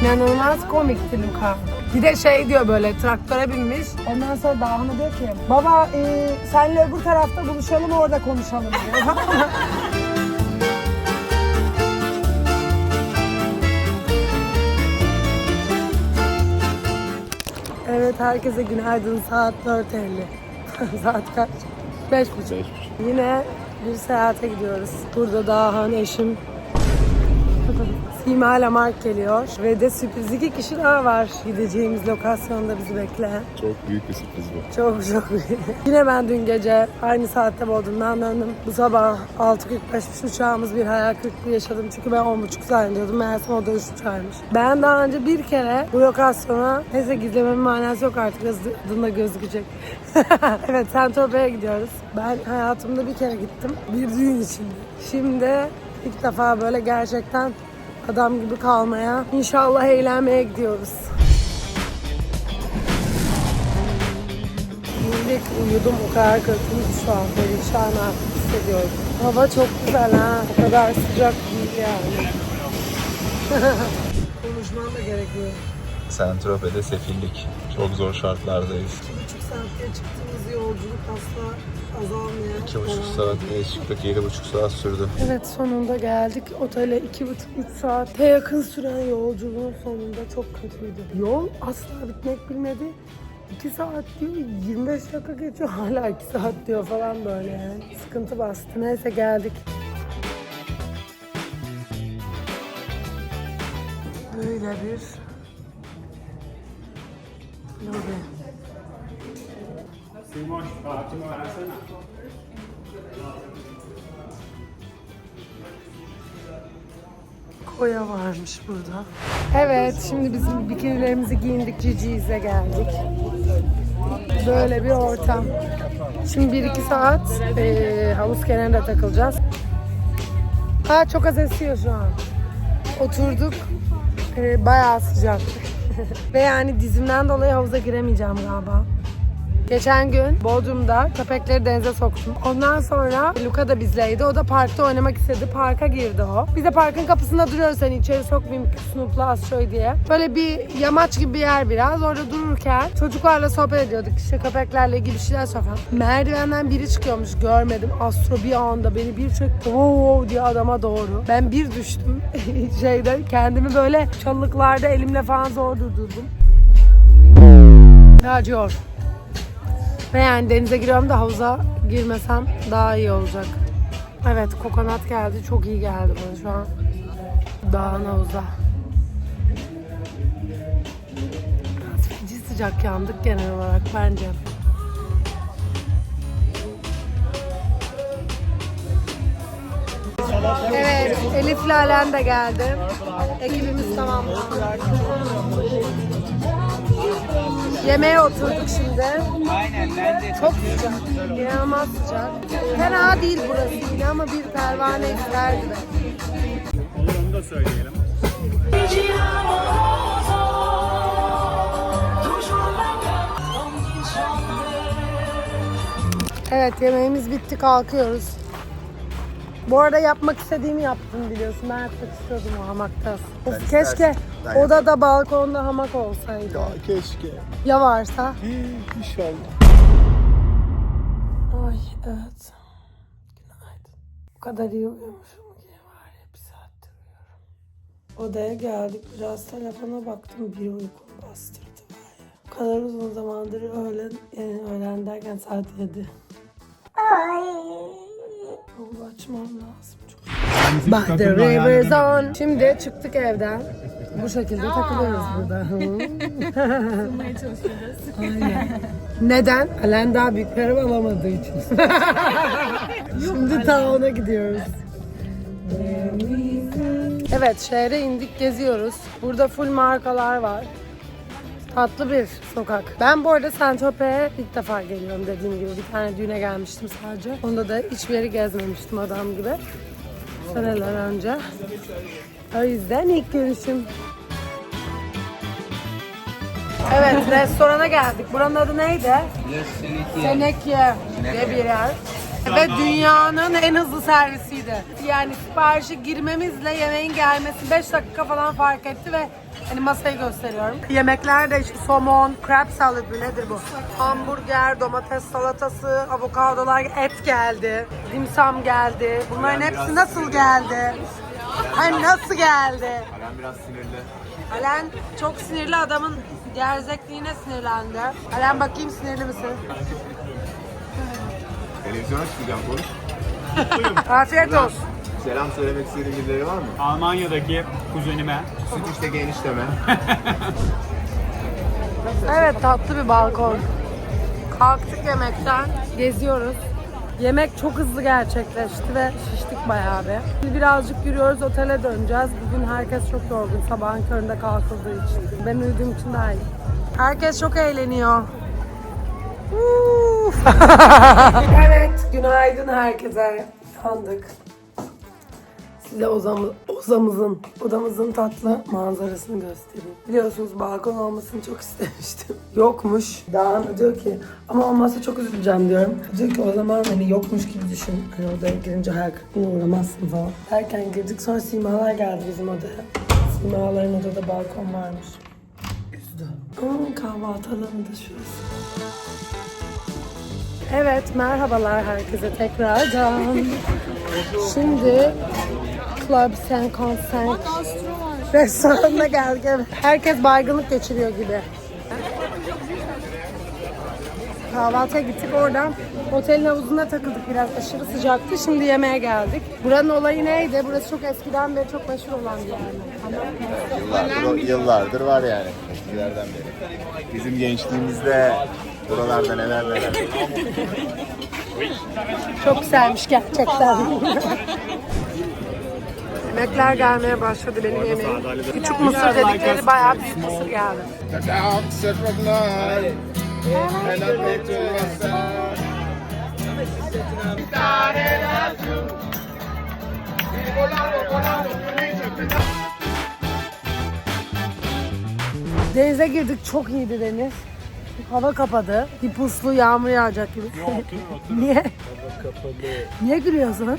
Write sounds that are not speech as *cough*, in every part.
İnanılmaz komikti Luka. Bir de şey diyor böyle traktöre binmiş. Ondan sonra Dağhan'a diyor ki baba e, senle öbür tarafta buluşalım orada konuşalım diyor. *laughs* evet herkese günaydın saat 4.50. *laughs* saat kaç? 5.30. Yine bir seyahate gidiyoruz. Burada Dağhan eşim Sima ile Mark geliyor ve de sürpriz iki kişi daha var gideceğimiz lokasyonda bizi bekleyen. Çok büyük bir sürpriz bu. Çok çok iyi. *laughs* Yine ben dün gece aynı saatte Bodrum'dan döndüm. Bu sabah 6.45 uçağımız bir hayal kırıklığı yaşadım. Çünkü ben 10.30 zannediyordum. Meğersem o da 3 uçağıymış. Ben daha önce bir kere bu lokasyona neyse gizlememin manası yok artık adında gözükecek. *laughs* evet Saint-Tropez'e gidiyoruz. Ben hayatımda bir kere gittim. Bir düğün için. Şimdi ilk defa böyle gerçekten adam gibi kalmaya, inşallah eğlenmeye gidiyoruz. Şimdi uyudum o kadar kötüyüm şu an perişan artık hissediyorum. Hava çok güzel ha. O kadar sıcak değil yani. *laughs* Konuşman da gerekiyor. Saint-Tropez'de sefillik. Çok zor şartlardayız. İki buçuk saatte çıktığımız yolculuk asla. İki buçuk saat geç çıktık, yedi buçuk saat sürdü. Evet sonunda geldik. Otele iki buçuk üç saate yakın süren yolculuğun sonunda çok kötüydü. Yol asla bitmek bilmedi. 2 saat diyor, 25 dakika geçiyor *laughs* hala 2 saat diyor falan böyle yani. Sıkıntı bastı. Neyse geldik. Böyle bir Koya varmış burada. Evet, şimdi bizim bikinilerimizi giyindik, Cici'ye geldik. Böyle bir ortam. Şimdi 1-2 saat eee havuz kenarında takılacağız. Ha çok az esiyor şu an. Oturduk. Eee, bayağı sıcak. *laughs* Ve yani dizimden dolayı havuza giremeyeceğim galiba. Geçen gün Bodrum'da köpekleri denize soktum. Ondan sonra Luka da bizleydi. O da parkta oynamak istedi. Parka girdi o. Biz de parkın kapısında duruyoruz hani içeri sokmayayım Snoop'la Astro'yu diye. Böyle bir yamaç gibi bir yer biraz. Orada dururken çocuklarla sohbet ediyorduk. İşte köpeklerle ilgili şeyler sohbet. Merdivenden biri çıkıyormuş görmedim. Astro bir anda beni bir çekti. Wow diye adama doğru. Ben bir düştüm. *laughs* Şeyde kendimi böyle çalılıklarda elimle falan zor durdurdum. Ne acıyor. Ve yani denize giriyorum da havuza girmesem daha iyi olacak. Evet kokonat geldi. Çok iyi geldi bana şu an. Dağın havuza. Biraz feci sıcak yandık genel olarak bence. Evet, Elif Lalen de geldi. Ekibimiz tamamlandı. Yemeğe oturduk şimdi. Aynen ben de Çok sıcak. İnanılmaz sıcak. Fena değil burası yine ama bir pervane ister gibi. Olur onu da söyleyelim. Evet yemeğimiz bitti kalkıyoruz. Bu arada yapmak istediğimi yaptım biliyorsun. Ben yapmak istiyordum o hamakta. Of, keşke. Ben odada balkonda hamak olsaydı. Ya keşke. Ya varsa? İnşallah. Ay evet. Günaydın. Bu kadar iyi uyumuşum ki var ya bir saattir uyuyorum. Odaya geldik biraz telefona baktım bir uykum bastırdı var ya. O kadar uzun zamandır öğlen, yani öğlen derken saat 7. Bavulu açmam lazım çok. By the rivers on. Şimdi çıktık evden. Bu şekilde takılıyoruz burada. *laughs* Aynen. Neden? Alen daha büyük bir araba alamadığı için. *laughs* Şimdi Taun'a gidiyoruz. Evet şehre indik geziyoruz. Burada full markalar var. Tatlı bir sokak. Ben bu arada Saint-Tropez'e ilk defa geliyorum dediğim gibi. Bir tane düğüne gelmiştim sadece. Onda da hiçbir yeri gezmemiştim adam gibi. Seneler önce. O yüzden ilk görüşüm. Evet restorana geldik. Buranın adı neydi? Senekye diye bir yer. Ve dünyanın en hızlı servisiydi. Yani siparişi girmemizle yemeğin gelmesi 5 dakika falan fark etti ve hani masayı gösteriyorum. Yemekler de işte somon, crab salad mı nedir bu? Hamburger, domates salatası, avokadolar, et geldi. Dimsum geldi. Bunların hepsi nasıl geldi? Hani nasıl geldi? Alen biraz sinirli. Alen çok sinirli adamın gerzekliğine sinirlendi. Alen bakayım sinirli misin? *laughs* Televizyona çıkacağım konuş. *laughs* Afiyet olsun. Selam söylemek istediğin birileri var mı? Almanya'daki kuzenime Süt işte genişleme. Evet tatlı bir balkon. Kalktık yemekten, geziyoruz. Yemek çok hızlı gerçekleşti ve şiştik bayağı bir. Şimdi birazcık yürüyoruz, otele döneceğiz. Bugün herkes çok yorgun, sabahın köründe kalkıldığı için. Ben uyuduğum için daha iyi. Herkes çok eğleniyor. *laughs* Evet, günaydın herkese. Yandık. Size ozamı, ozamızın, odamızın tatlı manzarasını göstereyim. Biliyorsunuz balkon olmasını çok istemiştim. *laughs* Yokmuş. Dağın diyor ki ama olmazsa çok üzüleceğim diyorum. Diyor ki o zaman hani yokmuş gibi düşün. Hani odaya girince hayal kırıklığına uğramazsın falan. Derken girdik sonra simalar geldi bizim odaya. Simaların odada balkon varmış. Üzdü. Aa, kahvaltı alanı da şurası. Evet, merhabalar herkese tekrardan. *laughs* Şimdi Club Saint Consent restoranına geldik. Evet. Herkes baygınlık geçiriyor gibi. Kahvaltıya gittik oradan. Otelin havuzunda takıldık biraz aşırı sıcaktı. Şimdi yemeğe geldik. Buranın olayı neydi? Burası çok eskiden beri çok meşhur olan bir yer. Yıllardır, yıllardır var yani. Eskilerden beri. Bizim gençliğimizde buralarda neler neler. Çok güzelmiş gerçekten. Yemekler gelmeye başladı benim yemeğim. Küçük mısır dedikleri bayağı büyük mısır geldi. Denize girdik çok iyiydi deniz. Hava kapadı. Bir puslu yağmur yağacak gibi. *laughs* Niye? Niye gülüyorsun? zamanla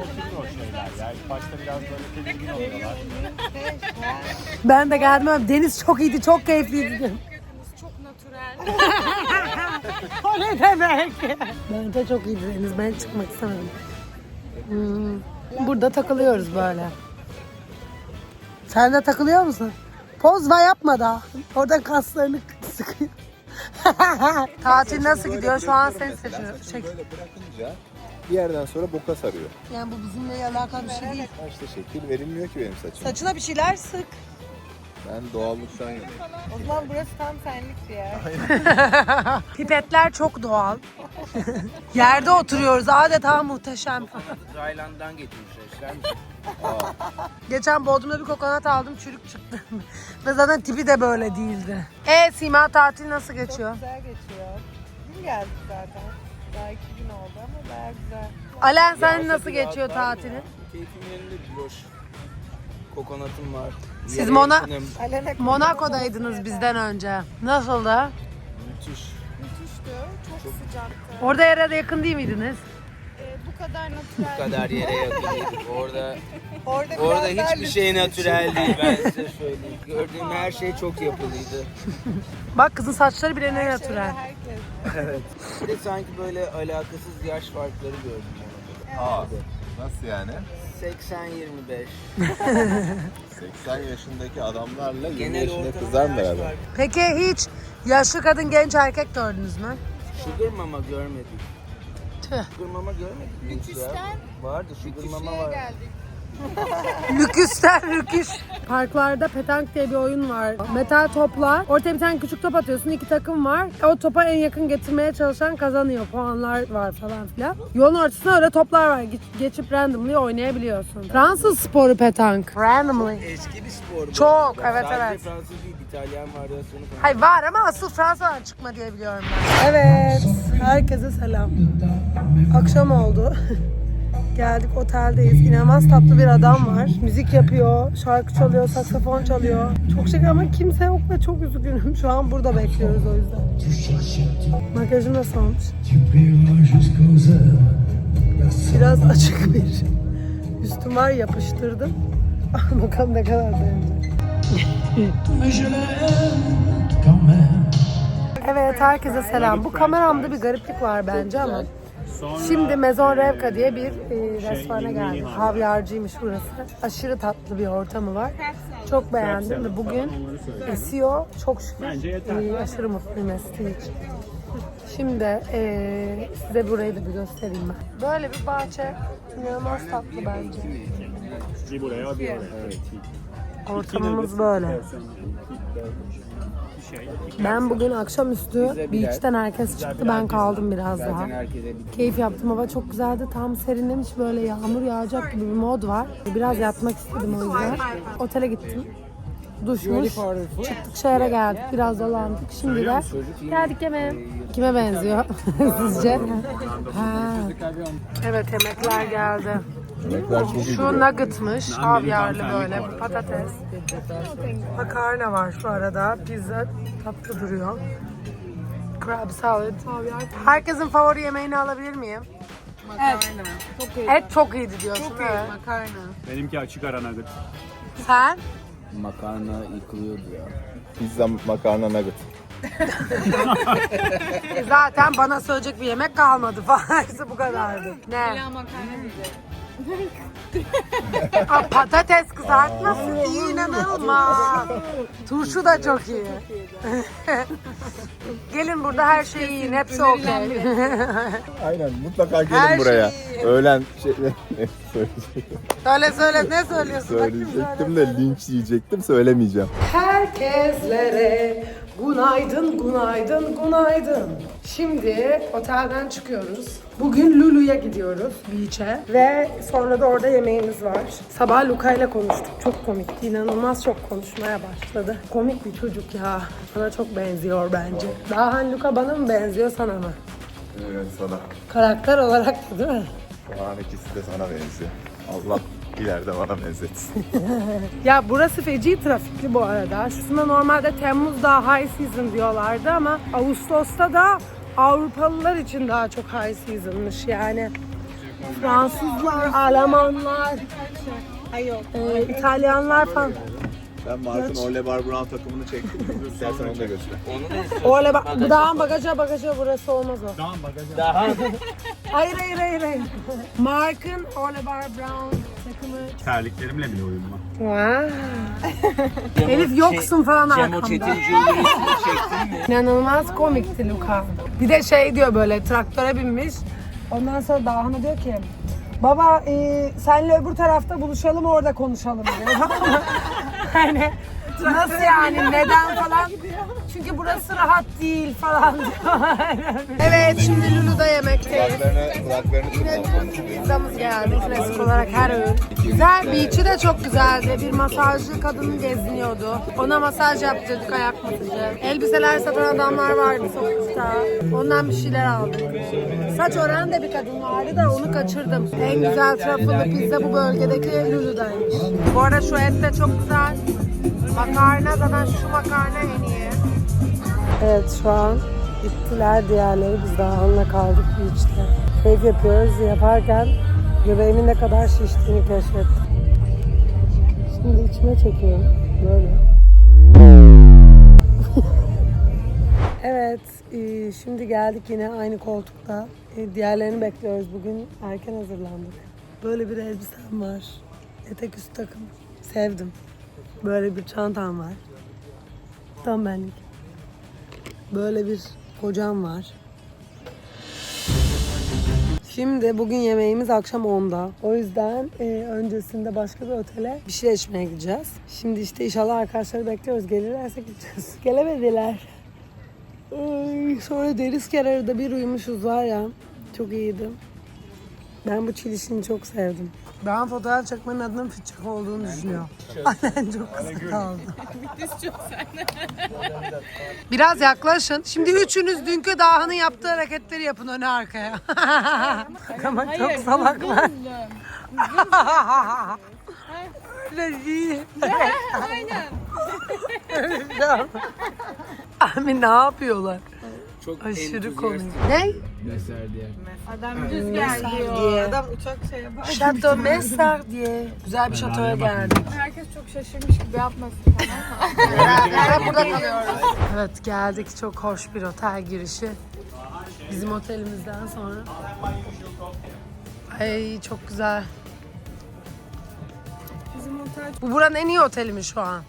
oturuyor şeyler ya. İlk başta biraz böyle tedirgin oluyorlar. Ben de geldim deniz çok iyiydi, çok keyifliydi. diyorum. çok natürel. *laughs* o ne demek? Bence çok iyiydi deniz. Ben çıkmak istemedim. Hmm. Burada takılıyoruz böyle. Sen de takılıyor musun? Poz var yapma da. Orada kaslarını sıkıyor. *laughs* Tatil nasıl gidiyor? Şu an seni seçiyorum. Çek. Böyle bırakınca bir yerden sonra boka sarıyor. Yani bu bizimle alakalı bir şey değil. Ha işte şekil verilmiyor ki benim saçıma. Saçına bir şeyler sık. Ben doğallıktan yanayım. O zaman burası tam senlik bir yer. *laughs* Pipetler çok doğal. *laughs* Yerde oturuyoruz adeta muhteşem. Tayland'dan getirmişler. Geçen Bodrum'da bir kokonat aldım çürük çıktı. *laughs* Ve zaten tipi de böyle değildi. E Sima tatil nasıl geçiyor? Güzel geçiyor. Dün geldik zaten. Daha iki gün oldu ama baya güzel. Alen sen Yağsa nasıl biraz geçiyor var tatilin? ya. Keyfim yerinde Ciroş. Kokonatım var. Siz Mona- Monaco'daydınız bizden önce. Nasıldı? Müthiş. müthişti. Çok, sıcaktı. Orada yere de yakın değil miydiniz? Ee, bu kadar Bu natürel. kadar yere yakınıydık. *laughs* Orada Orada, orada daha hiçbir şey natürel değil ben size söyleyeyim. Gördüğüm her şey çok yapılıydı. *laughs* Bak kızın saçları bile ne natürel. herkes. Bir de sanki böyle alakasız yaş farkları gördüm. Aa, nasıl yani? 80-25. 80 yaşındaki adamlarla 20 Genel yaşında ortalama kızlar yaş beraber? Peki hiç yaşlı kadın genç erkek gördünüz mü? Sugar mama görmedik. Tüh. Sugar mama görmedik ya? Vardı sugar mama var. geldik. Lüküsten lüküs. Parklarda petank diye bir oyun var. Metal toplar. Ortaya bir tane küçük top atıyorsun. iki takım var. O topa en yakın getirmeye çalışan kazanıyor. Puanlar var falan filan. Yolun ortasında öyle toplar var. Geç- geçip randomly oynayabiliyorsun. Fransız sporu petank. Randomly. Eski bir spor bu. Çok, arada. evet, Sadece evet. Fransız değil, İtalyan varyasyonu falan. Hayır var ama asıl Fransa'dan çıkma diye biliyorum ben. Evet. Herkese selam. Akşam oldu. *laughs* Geldik oteldeyiz. İnanılmaz tatlı bir adam var. Müzik yapıyor, şarkı çalıyor, saksafon çalıyor. Çok şeker ama kimse yok ve çok üzgünüm. Şu an burada bekliyoruz o yüzden. Makyajım nasıl olmuş? Biraz açık bir üstüm var yapıştırdım. Bakalım ne kadar beğenecek. *laughs* Evet herkese selam. Bu kameramda bir gariplik var bence ama. Şimdi Maison Revka diye bir e, restorana geldik. Havyarcıymış burası. Aşırı tatlı bir ortamı var. Çok beğendim ve bugün esiyor. Çok şükür. E, aşırı mutluyum estiği için. Şimdi e, size burayı da bir göstereyim ben. Böyle bir bahçe. İnanılmaz tatlı bence. Bir buraya bir oraya. Evet. Ortamımız böyle. Ben bugün akşamüstü beach'ten herkes çıktı. Ben kaldım biraz daha. Keyif yaptım. Hava çok güzeldi. Tam serinlemiş böyle yağmur yağacak gibi bir mod var. Biraz yatmak istedim o yüzden. Otele gittim. Duşmuş. Çıktık şehre geldik. Biraz dolandık. Şimdi de geldik yemeğe. Kime benziyor *laughs* sizce? Ha. Evet yemekler geldi. Şu nuggetmış. Havyarlı böyle patates. Makarna var şu arada. Pizza tatlı duruyor. Crab salad. Herkesin favori yemeğini alabilir miyim? Makarna. Çok iyi. Et çok iyiydi diyorsun. Çok iyi evet. makarna. Benimki açık ara nugget. Sen? makarna yıkılıyordu ya. Pizza, makarna, nugget. *laughs* Zaten bana söyleyecek bir yemek kalmadı *laughs* falan. Bu kadardı. Ne? Ya makarna diyecek. Aa, patates kızartması inanılmaz. Turşu da çok iyi. *laughs* Gelin burada her şeyi yiyin. Hepsi okey. *laughs* Aynen mutlaka gelin Her buraya. şeyi- Öğlen şey *laughs* ne söyleyecektim? söyle söyle ne söylüyorsun? Bakayım Söyleyecektim söyle. de linç yiyecektim söylemeyeceğim. Herkeslere günaydın, günaydın, günaydın. Şimdi otelden çıkıyoruz. Bugün Lulu'ya gidiyoruz, beach'e. Ve sonra da orada yemeğimiz var. Sabah Luka ile konuştuk. Çok komikti. İnanılmaz çok konuşmaya başladı. Komik bir çocuk ya. Bana çok benziyor bence. Daha hani Luka bana mı benziyor sana mı? Evet sana. Karakter olarak da değil mi? Şu an ikisi de sana benziyor. Allah ileride bana benzetsin. *laughs* Ya burası feci trafikli bu arada. Aslında normalde Temmuz'da high season diyorlardı ama Ağustos'ta da Avrupalılar için daha çok high season'mış yani. Fransızlar, Almanlar, e, İtalyanlar falan. Ben Mark'ın Ole Bar Brown takımını çektim. *laughs* İstersen onu da göster. Öyle bak, bu daha bagaja bagaja burası olmaz o. Tamam bagajı. Daha *laughs* Hayır hayır hayır hayır. Mark'ın Ole Bar Brown takımı. Terliklerimle bile uyumlu. Wow. Elif yoksun falan arkamda. İnanılmaz komikti Luka. Bir de şey diyor böyle traktöre binmiş. Ondan sonra Dağhan'a diyor ki Baba e, senle öbür tarafta buluşalım orada konuşalım diyor. *laughs* hani nasıl yani neden falan. Çünkü burası rahat değil falan diyor. evet şimdi Lulu'da yemekteyiz. Kulaklarını, kulaklarını tutma. Pizzamız geldi klasik olarak her öğün. Güzel, beach'i de çok güzeldi. Bir masajcı kadın geziniyordu. Ona masaj yaptırdık, ayak masajı. Elbiseler satan adamlar vardı sokakta. Ondan bir şeyler aldık. Saç ören de bir kadın vardı da onu kaçırdım. En güzel truffle'lı pizza bu bölgedeki Lulu'daymış. Bu arada şu et de çok güzel. Makarna zaten şu makarna en iyi. Evet şu an gittiler diğerleri biz daha onunla kaldık beach'te. Keyif yapıyoruz yaparken göbeğimin ne kadar şiştiğini keşfettim. Şimdi içime çekiyorum böyle. *laughs* evet e, şimdi geldik yine aynı koltukta. E, Diğerlerini bekliyoruz bugün erken hazırlandık. Böyle bir elbisem var. Etek üst takım. Sevdim. Böyle bir çantam var. Tam benlik. Böyle bir kocam var. Şimdi bugün yemeğimiz akşam 10'da. O yüzden e, öncesinde başka bir otele bir şey içmeye gideceğiz. Şimdi işte inşallah arkadaşları bekliyoruz. Gelirlerse gideceğiz. *laughs* Gelemediler. Ay, sonra deniz kenarında bir uyumuşuz var ya. Çok iyiydi. Ben bu çilişini çok sevdim. Ben fotoğraf çekmenin adının fıçak olduğunu düşünüyorum. Aynen çok kısa kaldı. Biraz yaklaşın. Şimdi üçünüz dünkü Daha'nın yaptığı hareketleri yapın öne arkaya. *laughs* Ama çok salaklar. Öyle değil. *laughs* Aynen. Abi ne yapıyorlar? Çok Aşırı komik. Ne? Meser diye. Adam düz gel diyor. Adam uçak şey yapar. Chateau Messer diye güzel bir şatoya geldik. Herkes çok şaşırmış gibi yapmasın tamam mı? *laughs* burada kalıyoruz. Evet geldik çok hoş bir otel girişi. Bizim otelimizden sonra. Ay çok güzel. Bizim otel Bu buranın en iyi oteli mi şu an?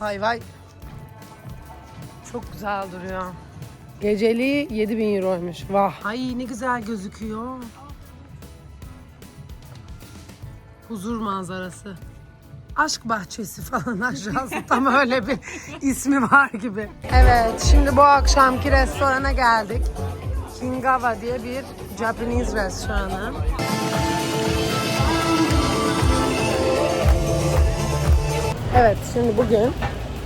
Vay vay. Çok güzel duruyor. Geceliği 7000 euroymuş. Vah. Ay ne güzel gözüküyor. Huzur manzarası. Aşk bahçesi falan *laughs* aşağısı tam öyle bir ismi var gibi. Evet şimdi bu akşamki restorana geldik. Kingawa diye bir Japanese restoranı. Evet şimdi bugün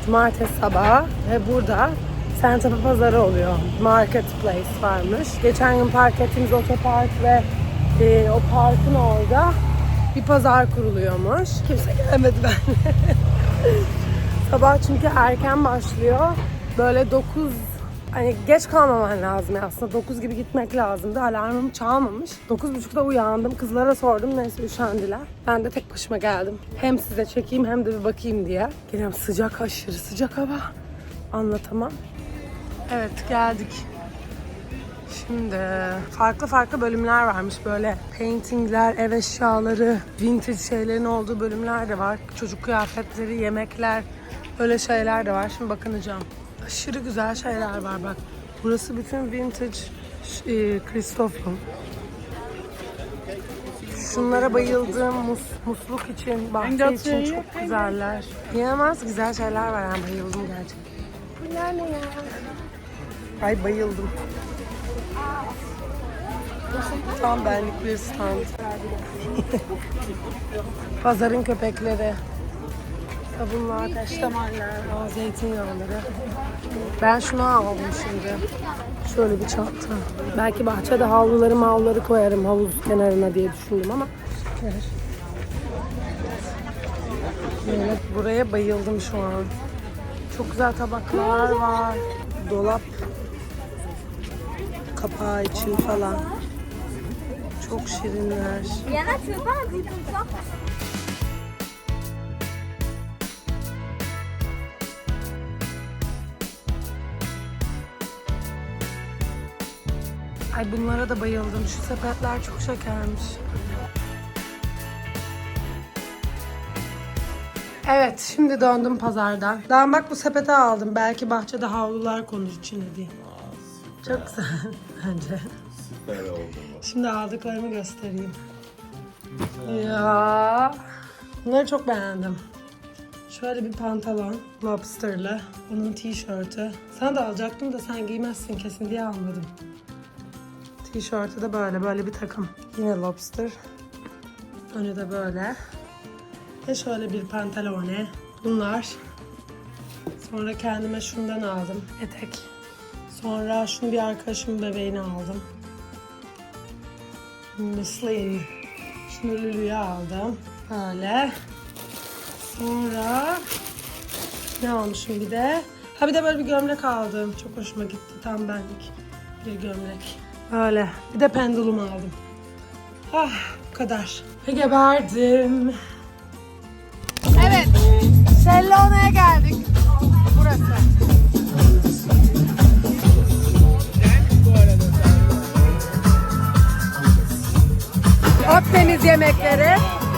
cumartesi sabahı ve burada Sentape pazarı oluyor. Marketplace varmış. Geçen gün park ettiğimiz otopark ve e, o parkın orada bir pazar kuruluyormuş. Kimse gelemedi benimle. *laughs* Sabah çünkü erken başlıyor. Böyle 9 hani geç kalmaman lazım aslında 9 gibi gitmek lazımdı. Alarmım çalmamış. 9.30'da uyandım. Kızlara sordum neyse üşendiler. Ben de tek başıma geldim. Hem size çekeyim hem de bir bakayım diye. Geliyorum sıcak aşırı sıcak hava. Anlatamam. Evet geldik. Şimdi farklı farklı bölümler varmış böyle paintingler, ev eşyaları, vintage şeylerin olduğu bölümler de var. Çocuk kıyafetleri, yemekler, öyle şeyler de var. Şimdi bakınacağım. Aşırı güzel şeyler var bak. Burası bütün vintage e, Christopher. Şunlara bayıldım. Mus, musluk için, bahçe için çok güzeller. İnanılmaz güzel şeyler var yani bayıldım gerçekten. Bunlar ne ya? Ay bayıldım. Tam benlik bir stand. *laughs* Pazarın köpekleri. Sabunlar, peştemaller, aa, zeytinyağları. Ben şunu aldım şimdi. Şöyle bir çanta. Belki bahçede havluları mavluları koyarım havuz kenarına diye düşündüm ama. Böyle buraya bayıldım şu an. Çok güzel tabaklar var. Dolap kapağı için falan. Çok şirinler. Ay bunlara da bayıldım. Şu sepetler çok şekermiş. Evet, şimdi döndüm pazardan. Daha bak bu sepete aldım. Belki bahçede havlular konur içine diye. Çok güzel *laughs* bence. Süper oldu bu. Şimdi aldıklarımı göstereyim. Ya, bunları çok beğendim. Şöyle bir pantolon, lobsterlı. Bunun tişörtü. Sana da alacaktım da sen giymezsin kesin diye almadım. Tişörtü de böyle, böyle bir takım. Yine lobster. Önü de böyle. Ve şöyle bir pantalone. Bunlar. Sonra kendime şundan aldım. Etek. Sonra şunu bir arkadaşımın bebeğine aldım. Müsli. Şunu Lulu'ya aldım. Böyle. Sonra ne almışım bir de? Ha bir de böyle bir gömlek aldım. Çok hoşuma gitti. Tam benlik bir gömlek. Böyle. Bir de pendulum aldım. Ah bu kadar. Ve geberdim. Evet. Sellona'ya geldik. Burası. Akdeniz yemekleri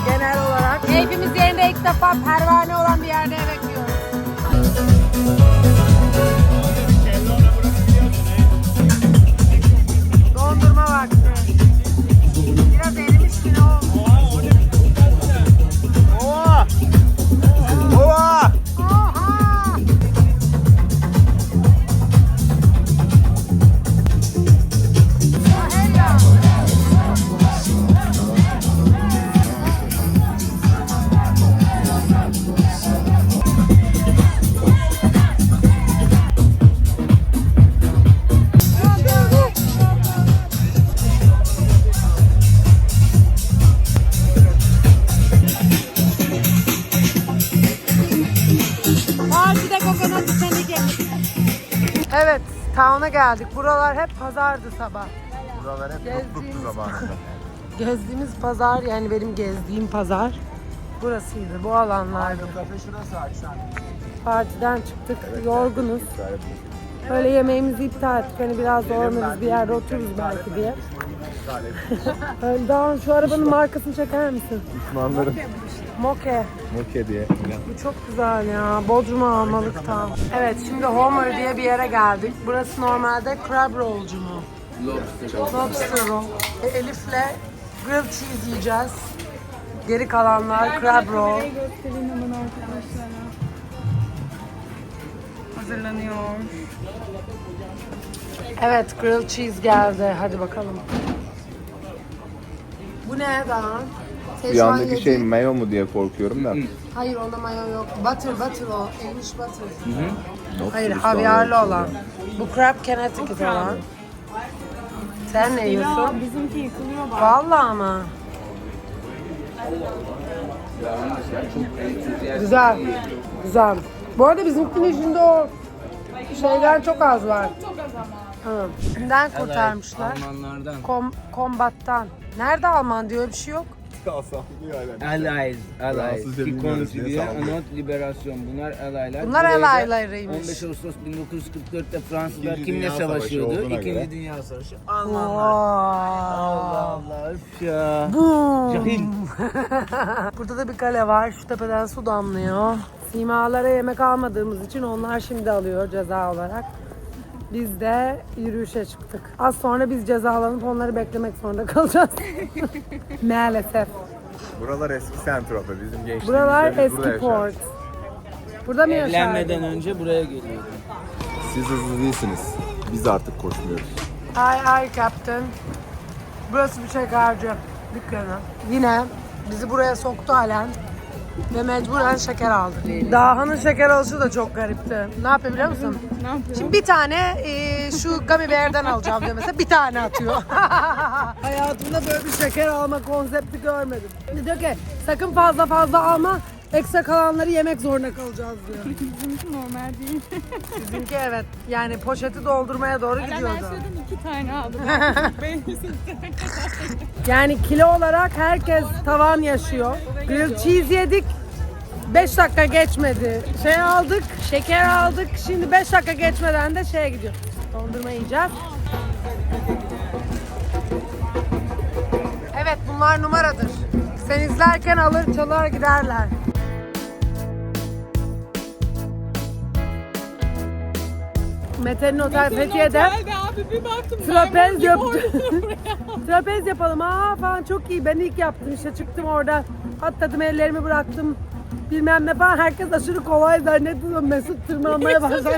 genel olarak. Keyfimiz yerinde ilk defa pervane olan bir yerde yemek yiyoruz. Geldik. Buralar hep pazardı sabah. Buralar hep Gezdiğimiz- zamanında. Gezdiğimiz pazar yani benim gezdiğim pazar burasıydı. Bu alanlardı. Kafe şurası akşam. Partiden çıktık. Yorgunuz. Öyle yemeğimizi iptal ettik. Hani biraz zorlanırız bir yerde otururuz belki diye. Öyle Daha şu arabanın markasını çeker misin? Düşmanlarım. Moke. Moke diye. Bu çok güzel ya. Bodrum'a almalık tam. Evet şimdi Homer diye bir yere geldik. Burası normalde crab rollcu mu? Lobster. Lobster roll. E, Elif'le grilled cheese yiyeceğiz. Geri kalanlar crab roll. Hazırlanıyor. Evet grilled cheese geldi. Hadi bakalım. Bu ne daha? Bir Szechuan yandaki yedi- şey mayo mu diye korkuyorum da. Hayır onda mayo yok. Butter, butter o. English butter. Hayır, havyarlı olan. Bu crab Connecticut olan. Sen ne yiyorsun? Bizimki yıkılıyor bak. Vallahi mı? Güzel. Güzel. Bu arada bizimkinin içinde o şeyden çok az var. Çok az ama. Hı. Kimden kurtarmışlar? Almanlardan. Kom kombattan. Nerede Alman diyor bir şey yok. Allies, Allies. Fransızca bilmiyoruz diye notre liberation. Bunlar alaylar. Bunlar alaylarıymış. 15 Ağustos 1944'te Fransızlar İkinci kimle Dünya Savaşı savaşıyordu? olduğuna İkinci göre. Dünya Savaşı. Almanlar. Allah Wow. Allah üf ya. Cahil. *laughs* Burada da bir kale var. Şu tepeden su damlıyor. Simalara yemek almadığımız için onlar şimdi alıyor ceza olarak. Biz de yürüyüşe çıktık. Az sonra biz cezalanıp onları beklemek zorunda kalacağız. *laughs* Maalesef. Buralar eski Sentropa bizim gençliğimizde. Buralar biz burada eski yaşardık. port. Burada mı Evlenmeden yaşardın? önce buraya geliyordum. Siz hızlı değilsiniz. Biz artık koşmuyoruz. Ay ay Captain. Burası bir şekerci dükkanı. Yine bizi buraya soktu halen. Ve mecburen şeker aldık. Daha'nın şeker alışı da çok garipti. Ne yapıyor biliyor musun? Ne yapıyor? Şimdi bir tane e, şu gummy bear'den alacağım diyor mesela bir tane atıyor. *laughs* Hayatımda böyle bir şeker alma konsepti görmedim. Şimdi diyor ki sakın fazla fazla alma ekstra kalanları yemek zorunda kalacağız diyor. *laughs* Bizimki normal değil. Bizimki evet yani poşeti doldurmaya doğru Ben gidiyordu. şeyden iki tane aldım. *laughs* Yani kilo olarak herkes tavan yaşıyor. Grilled cheese yedik. 5 dakika geçmedi. Şey aldık, şeker aldık. Şimdi 5 dakika geçmeden de şeye gidiyor. Dondurma yiyeceğiz. Evet bunlar numaradır. Sen izlerken alır çalar giderler. Mete'nin otel Fethiye'de Geldi abi bir baktım. Trapez *laughs* buraya. Trapez yapalım aa falan çok iyi. Ben ilk yaptım işte çıktım orada. Atladım ellerimi bıraktım. Bilmem ne falan. Herkes aşırı kolay zannetti. Mesut tırmanmaya *laughs* başladı.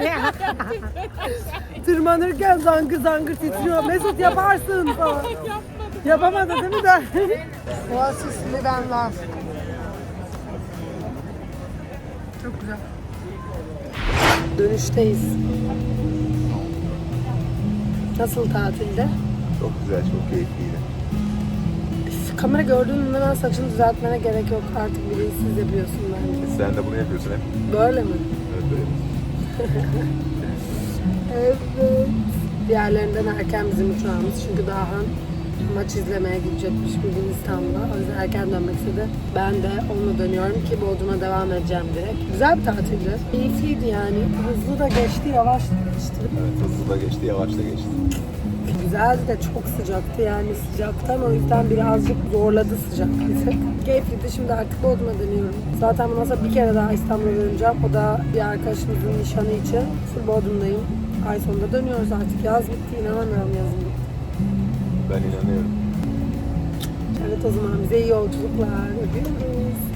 Tırmanırken zangır zangır titriyor. Mesut yaparsın falan. Yapamadı değil mi de? Oasis Live and Love. Dönüşteyiz. Nasıl tatilde? Çok güzel, çok keyifliydi. Kamera gördüğünde hemen saçını düzeltmene gerek yok. Artık bilinçsiz yapıyorsun bence. E Sen de bunu yapıyorsun hep. Böyle mi? Evet, böyle. *laughs* Evet. Diğerlerinden erken bizim uçağımız. Çünkü daha maç izlemeye gidecekmiş bugün İstanbul'a. O yüzden erken dönmek istedi. Ben de onunla dönüyorum ki Bodrum'a devam edeceğim direkt. Güzel bir tatildi. Keyifliydi yani. Hızlı da geçti, yavaş da geçti. Evet, hızlı da geçti, yavaş da geçti. Güzeldi de çok sıcaktı yani sıcaktan o yüzden birazcık zorladı sıcak bir. Keyifliydi şimdi artık Bodrum'a dönüyorum. Zaten bundan sonra bir kere daha İstanbul'a döneceğim. O da bir arkadaşımızın nişanı için. Full Bodrum'dayım. Ay sonunda dönüyoruz artık. Yaz bitti inanamıyorum yazın. Ben inanıyorum. Evet o zaman bize iyi yolculuklar. Öpüyoruz.